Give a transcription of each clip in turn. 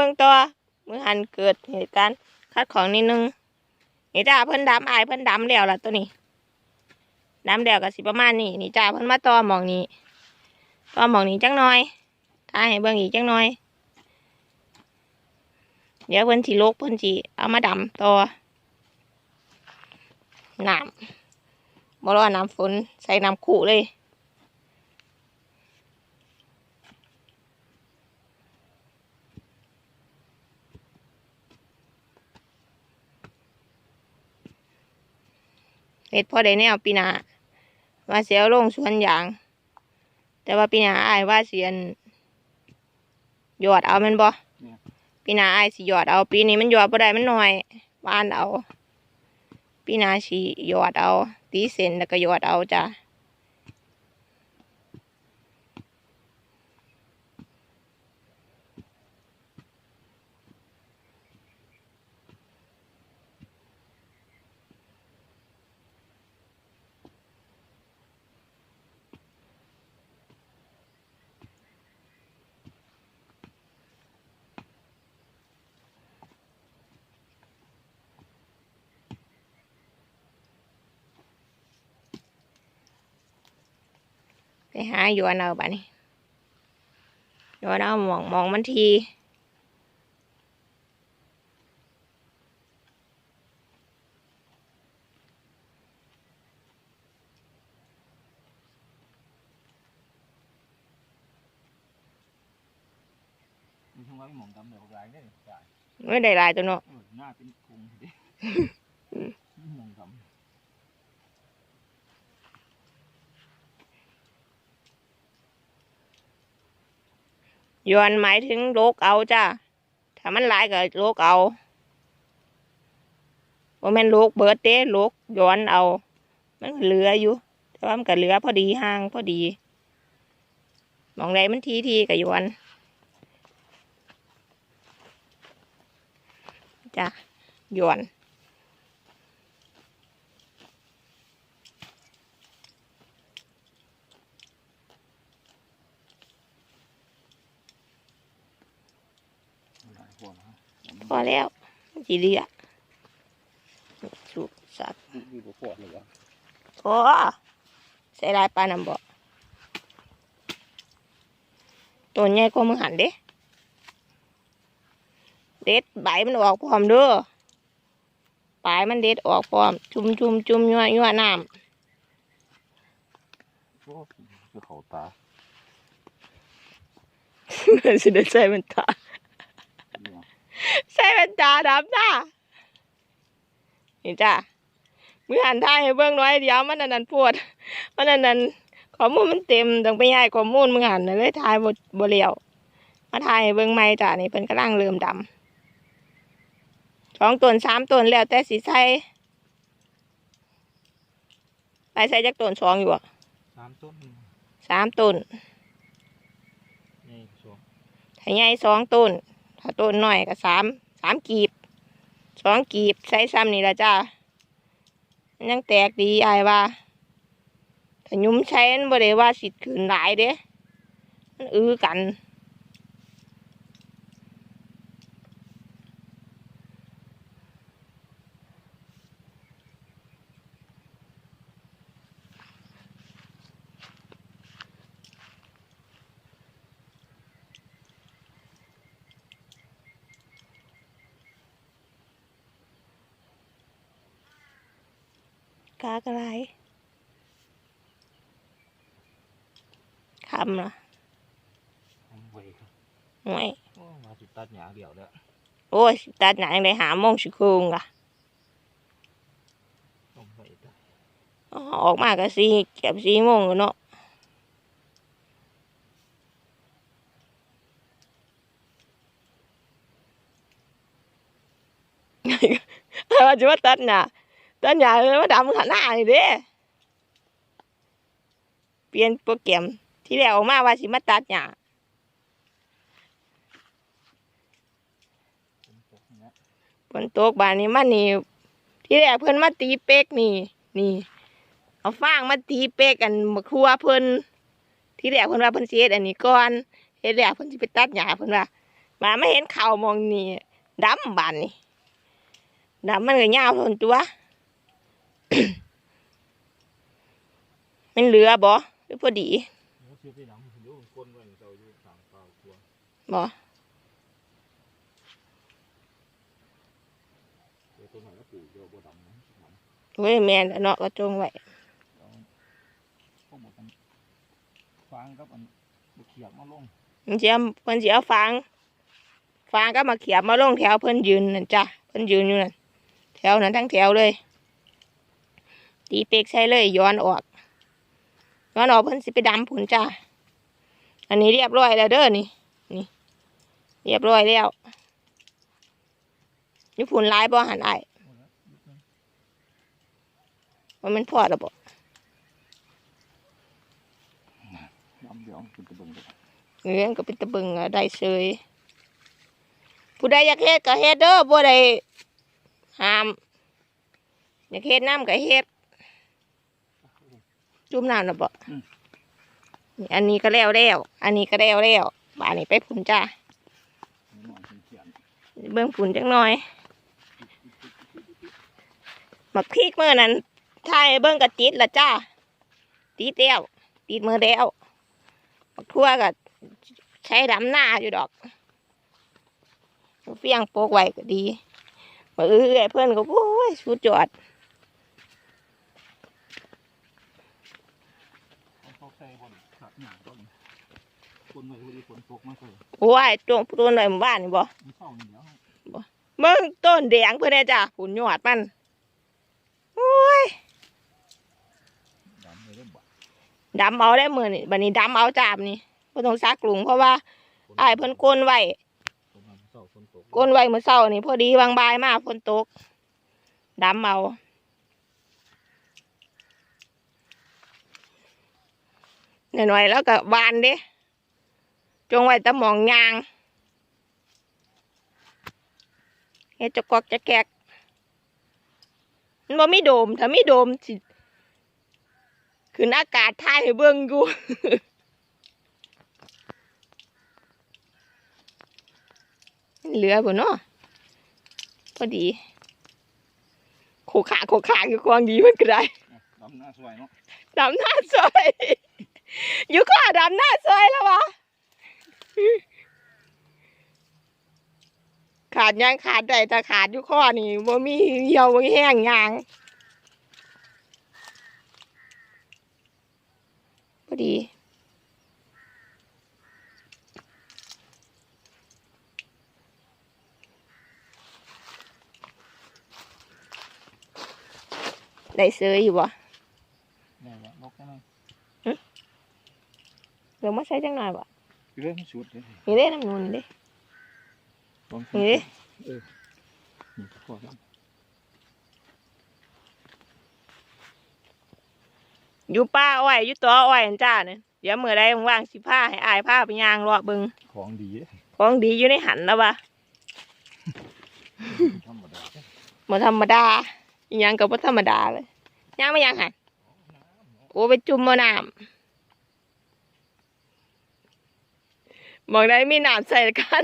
บิ่งตัวมือหันเกิดเหตุการณ์คัดของนิดนึงนี่จ้าเพิ่นดำอายเพิ่นดำแล้วล่ะตัวนี้ดำแล้วก็สิประมาณนี้นี่จ้าเพิ่นมาต่อมองนี้ต่อมองนี้จังหน่อยทาให้เบิ่งอีกจังหน่อย เดี๋ยวเพิ่นสิลกเพิ่นสิเอามาดำต่อน้ำบ่รอน้ำฝนใส่น้ำขู่เลย เฮ็ดพอได้แนวปีหนาว่าเสียลงสวนยาง แต่ว่าปีหนาอายว่าเสียนหยอดเอาแมันบ่ปีหนาอายสิหยอดเอา ปีนี้มันหยอดบ่ได้มันน้อยหวานเอา ปีหนาสิหยอดเอา ตีเส้นแล้วก็หยอดเอาจ้ะ หาหยวนเอาบัดนี้หยวนเอาหมองหมองมันทีมันทำไว้หมองดำเดี๋ยวไรได้จ่ายไม่ได้หลายตัวเนาะเออหน้าเป็นพุงดิหมองดห ยวนหมายถึงโลกเอาจ้ะถ้ามันหลายก็โลกเอาว่าแม่นโลกเบิดเด้โลกย้อนเอา มันก็เหลืออยู่ แต่ว่ามันก็เหลือพอดีห่างพอดีมองใดมันทีทีกับยวนจ้ะยวนำหลายคนนะ พอแล้วมันสีเหลือสุกสัตว์มีบุปผาเลยวะโอ้ใส่ลายปลาน้ำบ่ตัวใหญ่กว่ามือหันเด้เด็ดใบมันออกพร้อมเด้อปลายมันเด็ดออกพร้อม จุ่มจุ่มจุ่มยั่วยั่วน้โอ้คือเขาตาำสิเด็ดใส่มันตาเนี่ย ใส่มันตาดำจ้านี่จ้ามือหันท้ายให้เบิ่งน้อยเดียวมันอันนั้นปวดมันอันนั้นข้อมูลมันเต็มต้องไปย้ายข้อมูลมือหันน่ะเลยทายบ่บ่เลี้ยวมาทายให้เบิ่งใหม่จ้านี่เพิ่นกำลังเริ่มดำสองต้นสามต้นแล้วแต่สิใส่ไปใส่จักต้นสองอยู่อะสามต้นสามต้นนี่สองถ้าใหญ่สองต้น ถ้าต้นน้อยก็สามสามกีบสองกีบใส่ซ้ำนี่ละจ้ามันยังแตกดีอายว่าถ้ายุ้มใช้มันบ่ได้ว่าสิขืนหลายเด้มันอื้อกัน กากระไรคำล่ะทำไว้ครับห่วยโอ้มาติดตัดหยาเดี่ยวแล้วโอ้ยสิตัดหนังได้หาโมงสิคืงล่ะต้องไว้ได้อ๋อออกมาก็สี่เก็บสี่โมงแล้วเนาะว่าจะว่าตัดหน้า ตัดหน้าเลยมาดำขนาดนี้เด้เปลี่ยนโปรแกรมที่แล้วออกมาว่าสิมาตัดหน้าเนี่ยฝนตกบานนี้มันนี่ที่แรกเพิ่อนมาตีเป๊กนี่ นี่ เอาฟางมาตีเป๊กกันมาครัวเพิ่อนที่แรกเพิ่อนว่าเพิ่อนเฮ็ดอันนี้ก่อนเฮ็ดแล้วเพิ่อนสิไปตัดหญ้าเพิ่อนว่ามาไม่เห็นเข่ามองนี่ดำบานนี่ดำมันก็ยาวทนตัว มันเหลือบ่หรือพอดีเดี๋ยวเสียไปหนังเดี๋ยวคนไว้เจ้าอยู่สามเปล่าตัวบ่เดี๋ยวตัวไหนก็ปลูกเดี๋ยวบัวดำนะดำเว้ยแม่นแล้วเนาะก็จงไว้เอาพวกบอกกันฟางกับอันบุเขียบมาลงมันสิเอาเพิ่นสิเอาฟางฟางก็มาเขียบมาลงแถวเพิ่นยืนนั่นจ้ะเพิ่นยืนอยู่นั่นแถวนั้นทั้งแถวเลย ตีเป๊กใช้เลยย้อนออกย้อนออกเพิ่นสิไปดำผุนจ้ะอันนี้เรียบร้อยแล้วเด้อนี่นี่ เรียบร้อยแล้วนี่ผุนหลายบ่หันไอ้ายว่ามันพอแล้วบ่ดำเดี๋ยวคุณจะเบิ่งดูเงี้ยก็เป็นตะเบึงอะได้เฉยผู้ใดอยากเฮ็ดก็เฮ็ดเด้อบ่ได้ห้ามอยากเฮ็ดน้ำก็เฮ็ด จุ่มน้ำนะบ่นี่อันนี้ก็แล้วแล้ว อันนี้ก็แล้วแล้วบ้านนี้ไปผุนจ้าหน่อยเขียนเบิ่งผุนจังหน่อยมักพริกเมื่อนั้นถ่ายให้เบิ่งก็ติดละจ้าติดแล้วติดมือแล้วมักทั่วก็ใช้ดำหน้าอยู่ดอกเฟียงโปกไว้ก็ดีมาเอื้อยเพื่อนก็โอ้ยสุดยอด เขาใส่บนขาด หนาต้นคนไว้พอดีฝนตกมาใส่โอ้ยตรงตัวหน่อยหมู่บ้านนี่บ่มันเศร้านี่แล้วเบิ่งต้นแดงเพื่อนน่ะจ้ะผุนยอดมันโอ้ยดำเลยเริ่มบ่ดำเอาได้มือนี่บัดนี้ดำเอาจามนี่บ่ต้องซักกรุงเพราะว่าอ้ายเพิ่นโกนไว้ผมมันเศร้าฝนตกโกนไว้เมื่อเช้านี่พอดีวางบายมาฝนตกดำเอา หน่อยๆแล้วก็บานเด้จงไว้แตะหมองยางเฮ็ดจะกอกจะแกกมันบ่มีโดม ถ้ามีโดมสิขึ้นอากาศท่ายให้เบิ่งอยู่เหลือบ่เนาะพอดีโขกขาโขกขาอยู่ควางดีมันก็ได้ดำหน้าสวยเนาะดำหน้าซอย อยู่ข้อดำหน้าซอยแล้ววะขาดยังขาดได้แต่ขาดอยู่ข้อนี่บ่มีเหี่ยวบ่แห้งยางพอดีได้เสื้ออยู่บ่ นี่แหละนกแค่นั้น เดี๋ ยวมาใช้จังหน่อยบ่เรื่องสุดเลยนี่เด้น้ำนูนนี่เด้ลองนี่เด้เออนี่พอแล้วอยู่ป้าอ้อยอยู่ตัวอ้อยนั่นจ้าเนี่ยเดี๋ยวมื่อใดว่างๆสิผ้าให้อายผ้าไปย่างรอเบิงของดีเด้ของดีอยู่ในหันแล้ววะธรรมดาบ่ธรรมดาอีหยังก็บ่ธรรมดาเลยย่างไม่ย่างหันโอ้ไปจุ่มมะน้ำ มองได้มีน้ำใส่กัน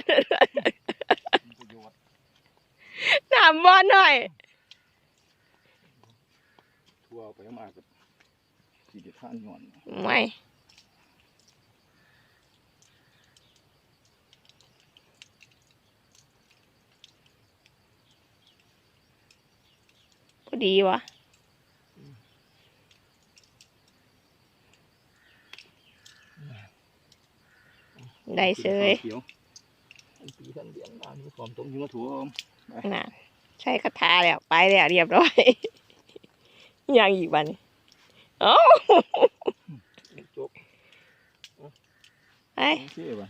มีประโยชน์น้ำบ่อหน่อยทั่วไปมากกับสีเดือดท่านหย่อนไม่พอดีวะ ได้เชยเขียวปีท่านเดียนบ้านนี้ความตรงยู่มาถ่วมน่ะใช้คาถาแล้วไปแล้วเรียบร้อยยังอีกวันนี้เอ้จบไปโอ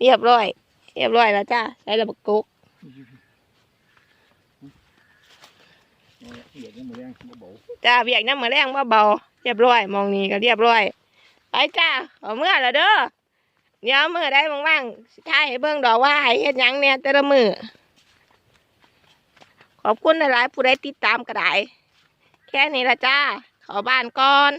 เรียบร้อย เรียบร้อยแล้วจ้าใช้ระบบกุ๊กจ้าเบียกน้ำมาแรงมาเบาเรียบร้อย มองนี้ก็เรียบร้อย ไปจ้าเอาเมื่อละเด้อ เดี๋ยวมือได้ว่างๆถ้ายให้เบิ่งดอกว่าให้เฮ็ดหยังเนี่ยแต่ละมือขอบคุณหลายๆผู้ไดติดตามกระไดแค่นี้ละจ้า ขอบ้านก่อน